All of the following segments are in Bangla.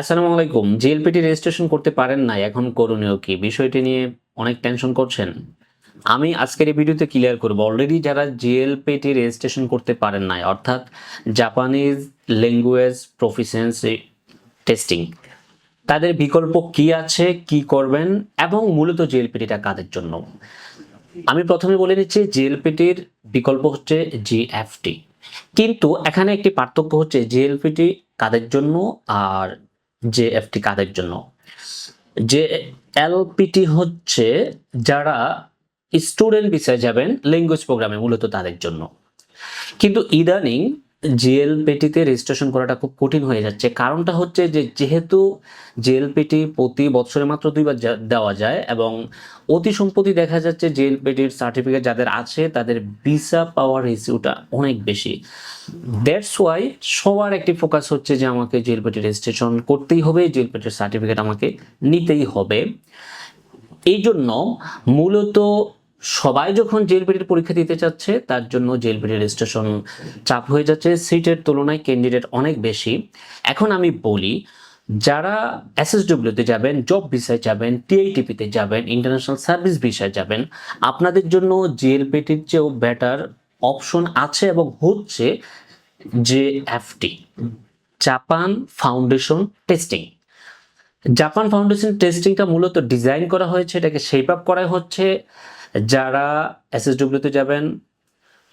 আসসালামু আলাইকুম। জিএলপিটি রেজিস্ট্রেশন করতে পারেন না এখন করণীয় কি? বিষয়টি নিয়ে অনেক টেনশন করছেন। আমি আজকের এই ভিডিওতে ক্লিয়ার করব। অলরেডি যারা জিএলপিটি রেজিস্ট্রেশন করতে পারেন নাই, অর্থাৎ জাপানিজ ল্যাঙ্গুয়েজ প্রফিসিয়েন্সি টেস্টিং তাদের বিকল্প কি আছে, কি করবেন, এবং মূলত জিএলপিটিটা কাদের জন্য? আমি প্রথমে বলে নিচ্ছি জিএলপিটির বিকল্প হচ্ছে জিএফটি কিন্তু এখানে একটি পার্থক্য হচ্ছে জিএলপিটি কাদের জন্য, আর জেএফটি কাদের জন্য? যে এলপিটি হচ্ছে যারা স্টুডেন্ট বিষয়ে যাবেন, ল্যাঙ্গুয়েজ প্রোগ্রামে মূলত তাদের জন্য। কিন্তু ইদানিং জিএলপিটিতে রেজিস্ট্রেশন করাটা খুব কঠিন হয়ে যাচ্ছে। কারণটা হচ্ছে যে, যেহেতু জিএলপিটি প্রতি বছরে মাত্র দুইবার দেওয়া যায় এবং অতি সম্প্রতি দেখা যাচ্ছে জিএলপিটির সার্টিফিকেট যাদের আছে, তাদের ভিসা পাওয়ার রেসিউটা অনেক বেশি। দ্যাটস ওয়াই সবার একটি ফোকাস হচ্ছে যে, আমাকে জিএলপিটি রেজিস্ট্রেশন করতেই হবে জিএলপিটির সার্টিফিকেট আমাকে নিতেই হবে। এই জন্য মূলত সবাই যখন জেলপিটির পরীক্ষা দিতে চাচ্ছে, তার জন্য জেলপিটি রেজিস্ট্রেশন চাপ হয়ে যাচ্ছে। সিটের তুলনায় ক্যান্ডিডেট অনেক বেশি। এখন আমি বলি, যারা এসএসডব্লিউতে যাবেন জব ভিসায় যাবেন টিআইটিপিতে যাবেন ইন্টারন্যাশনাল সার্ভিস ভিসায় যাবেন, আপনাদের জন্য জিএলপিটির চেয়েও বেটার অপশন আছে এবং হচ্ছে যে FT Japan foundation testing Japan foundation টেস্টিংটা মূলত ডিজাইন করা হয়েছে, এটাকে শেপ আপ করা হচ্ছে। যারা এসএসডব্লিউতে যাবেন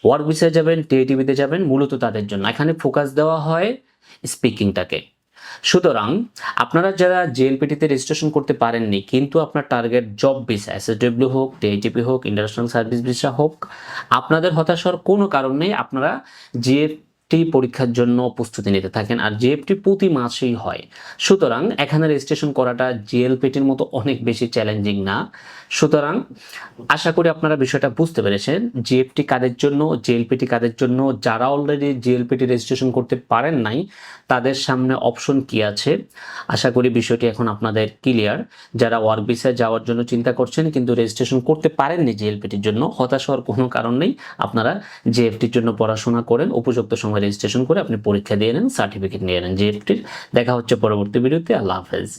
ওয়ার্ক ভিসায় যাবেন টিআইটিভিতে যাবেন মূলত তাদের জন্য। এখানে ফোকাস দেওয়া হয় স্পিকিংটাকে সুতরাং আপনারা যারা জেএলপিটিতে রেজিস্ট্রেশন করতে পারেননি, কিন্তু আপনার টার্গেট জব ভিসা এসএসডব্লিউ হোক টিআইটিপি হোক ইন্টারন্যাশনাল সার্ভিস ভিসা হোক, আপনাদের হতাশার কোনো কারণ নেই, আপনারা জিএফটি পরীক্ষার জন্য প্রস্তুতি নিতে থাকেন আর জিএফটি প্রতি মাসেই হয়। সুতরাং এখানে রেজিস্ট্রেশন করাটা জিএলপিটির মতো অনেক বেশি চ্যালেঞ্জিং না। সুতরাং আশা করি আপনারা বিষয়টা বুঝতে পেরেছেন, জিএফটি কাদের জন্য জিএলপিটি কাদের জন্য, যারা অলরেডি জিএলপিটি রেজিস্ট্রেশন করতে পারেন নাই, তাদের সামনে অপশন কি আছে? আশা করি বিষয়টি এখন আপনাদের ক্লিয়ার যারা ওয়ার্ক ভিসায় যাওয়ার জন্য চিন্তা করছেন কিন্তু রেজিস্ট্রেশন করতে পারেননি জিএলপিটির জন্য, হতাশ হওয়ার কোনো কারণ নেই। আপনারা জিএফটির জন্য পড়াশোনা করেন, উপযুক্ত সময় রেজিস্ট্রেশন করে আপনি পরীক্ষা দিয়ে নেন সার্টিফিকেট নিয়ে নেন। জিএফটির দেখা হচ্ছে পরবর্তী ভিডিওতে। আল্লাহ হাফেজ।